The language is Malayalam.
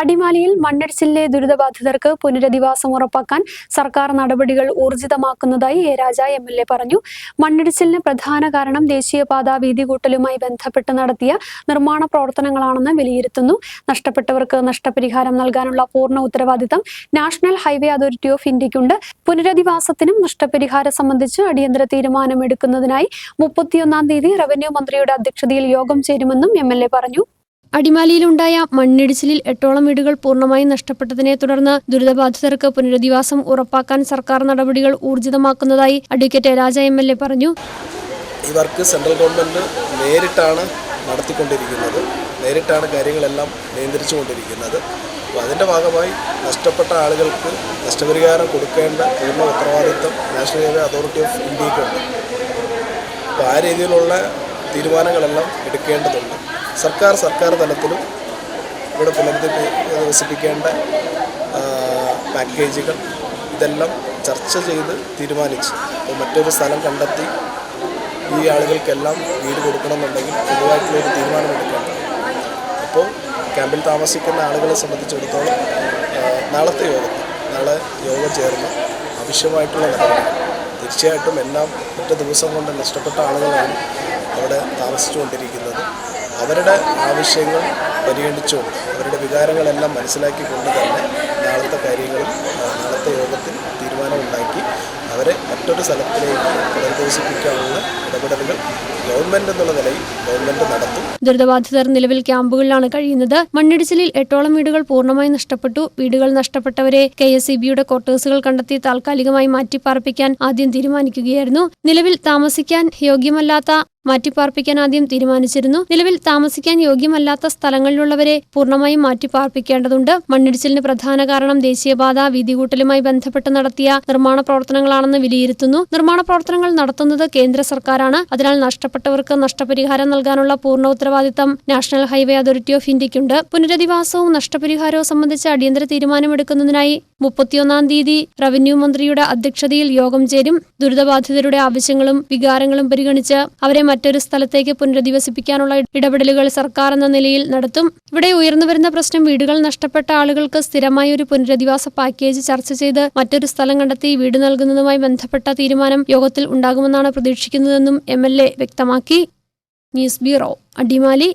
അടിമാലിയിൽ മണ്ണിടിച്ചിലിലെ ദുരിതബാധിതർക്ക് പുനരധിവാസം ഉറപ്പാക്കാൻ സർക്കാർ നടപടികൾ ഊർജിതമാക്കുന്നതായി A Raja M L A പറഞ്ഞു. മണ്ണിടിച്ചിലിന് പ്രധാന കാരണം ദേശീയപാത വീതി കൂട്ടലുമായി ബന്ധപ്പെട്ട് നടത്തിയ നിർമ്മാണ പ്രവർത്തനങ്ങളാണെന്ന് വിലയിരുത്തുന്നു. നഷ്ടപ്പെട്ടവർക്ക് നഷ്ടപരിഹാരം നൽകാനുള്ള പൂർണ ഉത്തരവാദിത്തം നാഷണൽ ഹൈവേ അതോറിറ്റി ഓഫ് ഇന്ത്യയ്ക്കുണ്ട്. പുനരധിവാസത്തിനും നഷ്ടപരിഹാരം സംബന്ധിച്ച് അടിയന്തര തീരുമാനമെടുക്കുന്നതിനായി മുപ്പത്തിയൊന്നാം തീയതി റവന്യൂ മന്ത്രിയുടെ അധ്യക്ഷതയിൽ യോഗം ചേരുമെന്നും എം എൽ എ പറഞ്ഞു. അടിമാലിയിലുണ്ടായ മണ്ണിടിച്ചിലിൽ എട്ടോളം വീടുകൾ പൂർണമായും നഷ്ടപ്പെട്ടതിനെ തുടർന്ന് ദുരിതബാധിതർക്ക് പുനരധിവാസം ഉറപ്പാക്കാൻ സർക്കാർ നടപടികൾ ഊർജിതമാക്കുന്നതായി advocate Raja M L A പറഞ്ഞു. ഇവർക്ക് വർക്ക് സെൻട്രൽ ഗവൺമെന്റ് നേരിട്ടാണ് നടത്തിക്കൊണ്ടിരിക്കുന്നത്. നേരിട്ടാണ് കാര്യങ്ങളെല്ലാം നിയന്ത്രിച്ചു കൊണ്ടിരിക്കുന്നത് അപ്പോൾ അതിന്റെ ഭാഗമായി നഷ്ടപ്പെട്ട ആളുകൾക്ക് നഷ്ടപരിഹാരം കൊടുക്കേണ്ട പൂർണ ഉത്തരവാദിത്വം നാഷണൽ ഹൈവേ അതോറിറ്റി ഓഫ് ഇന്ത്യക്കുണ്ട് അപ്പോൾ ആ രീതിയിലുള്ള തീരുമാനങ്ങളെല്ലാം എടുക്കേണ്ടതുണ്ട്. സർക്കാർ സർക്കാർ തലത്തിലും ഇവിടെ പുലർത്തി വികസിപ്പിക്കേണ്ട പാക്കേജുകൾ ഇതെല്ലാം ചർച്ച ചെയ്ത് തീരുമാനിച്ച് മറ്റൊരു സ്ഥലം കണ്ടെത്തി ഈ ആളുകൾക്കെല്ലാം വീട് കൊടുക്കണമെന്നുണ്ടെങ്കിൽ പൊതുവായിട്ടുള്ള ഒരു തീരുമാനമെടുക്കണം അപ്പോൾ ക്യാമ്പിൽ താമസിക്കുന്ന ആളുകളെ സംബന്ധിച്ചിടത്തോളം നാളത്തെ യോഗത്തിൽ നാളെ യോഗം ചേർന്ന് ആവശ്യമായിട്ടുള്ള നടപടി തീർച്ചയായിട്ടും എല്ലാം ഒറ്റ ദിവസം കൊണ്ട് നഷ്ടപ്പെട്ട ആളുകളാണ് അവിടെ താമസിച്ചുകൊണ്ടിരിക്കുന്നത്. അവരുടെ ആവശ്യങ്ങൾ പരിഗണിച്ചുകൊണ്ട് അവരുടെ വികാരങ്ങളെല്ലാം മനസ്സിലാക്കിക്കൊണ്ട് തന്നെ നാളത്തെ കാര്യങ്ങളും നാളത്തെ യോഗത്തിൽ തീരുമാനമുണ്ടാക്കി അവരെ മറ്റൊരു സ്ഥലത്തിലേക്ക് പുനരധിവസിപ്പിക്കാനുള്ള ഇടപെടലുകൾ ഗവൺമെന്റ് എന്നുള്ള നിലയിൽ ഗവൺമെന്റ് നടത്തും. ദുരിതബാധിതർ നിലവിൽ ക്യാമ്പുകളിലാണ് കഴിയുന്നത്. മണ്ണിടിച്ചിലിൽ എട്ടോളം വീടുകൾ പൂർണമായി നഷ്ടപ്പെട്ടു. വീടുകൾ നഷ്ടപ്പെട്ടവരെ കെ എസ് ഇ ബിയുടെ ക്വാർട്ടേഴ്സുകൾ കണ്ടെത്തി താൽക്കാലികമായി മാറ്റിപ്പാർപ്പിക്കാൻ ആദ്യം തീരുമാനിക്കുകയായിരുന്നു. നിലവിൽ താമസിക്കാൻ യോഗ്യമല്ലാത്ത മാറ്റിപ്പാർപ്പിക്കാൻ ആദ്യം തീരുമാനിച്ചിരുന്നു. നിലവിൽ താമസിക്കാൻ യോഗ്യമല്ലാത്ത സ്ഥലങ്ങളിലുള്ളവരെ പൂർണമായും മാറ്റിപ്പാർപ്പിക്കേണ്ടതുണ്ട്. മണ്ണിടിച്ചിലിന് പ്രധാന കാരണം ദേശീയപാത വീതികൂട്ടലുമായി ബന്ധപ്പെട്ട് നടത്തിയ നിർമ്മാണ പ്രവർത്തനങ്ങളാണെന്ന് വിലയിരുത്തുന്നു. നിർമ്മാണ പ്രവർത്തനങ്ങൾ നടത്തുന്നത് കേന്ദ്ര സർക്കാരാണ്. അതിനാൽ നഷ്ടപ്പെട്ടവർക്ക് നഷ്ടപരിഹാരം നൽകാനുള്ള പൂർണ ഉത്തരവാദിത്തം നാഷണൽ ഹൈവേ അതോറിറ്റി ഓഫ് ഇന്ത്യയ്ക്കുണ്ട്. പുനരധിവാസവും നഷ്ടപരിഹാരവും സംബന്ധിച്ച് അടിയന്തര തീരുമാനമെടുക്കുന്നതിനായി മുപ്പത്തിയൊന്നാം തീയതി റവന്യൂ മന്ത്രിയുടെ അധ്യക്ഷതയിൽ യോഗം ചേരും. ദുരിതബാധിതരുടെ ആവശ്യങ്ങളും വികാരങ്ങളും പരിഗണിച്ച് അവരെ മറ്റൊരു സ്ഥലത്തേക്ക് പുനരധിവസിപ്പിക്കാനുള്ള ഇടപെടലുകൾ സർക്കാർ എന്ന നിലയിൽ നടത്തും. ഇവിടെ ഉയർന്നുവരുന്ന പ്രശ്നം വീടുകൾ നഷ്ടപ്പെട്ട ആളുകൾക്ക് സ്ഥിരമായ ഒരു പുനരധിവാസ പാക്കേജ് ചർച്ച ചെയ്ത് മറ്റൊരു സ്ഥലം കണ്ടെത്തി വീട് നൽകുന്നതുമായി ബന്ധപ്പെട്ട തീരുമാനം യോഗത്തിൽ ഉണ്ടാകുമെന്നാണ് പ്രതീക്ഷിക്കുന്നതെന്നും എം വ്യക്തമാക്കി. News bureau Adimali.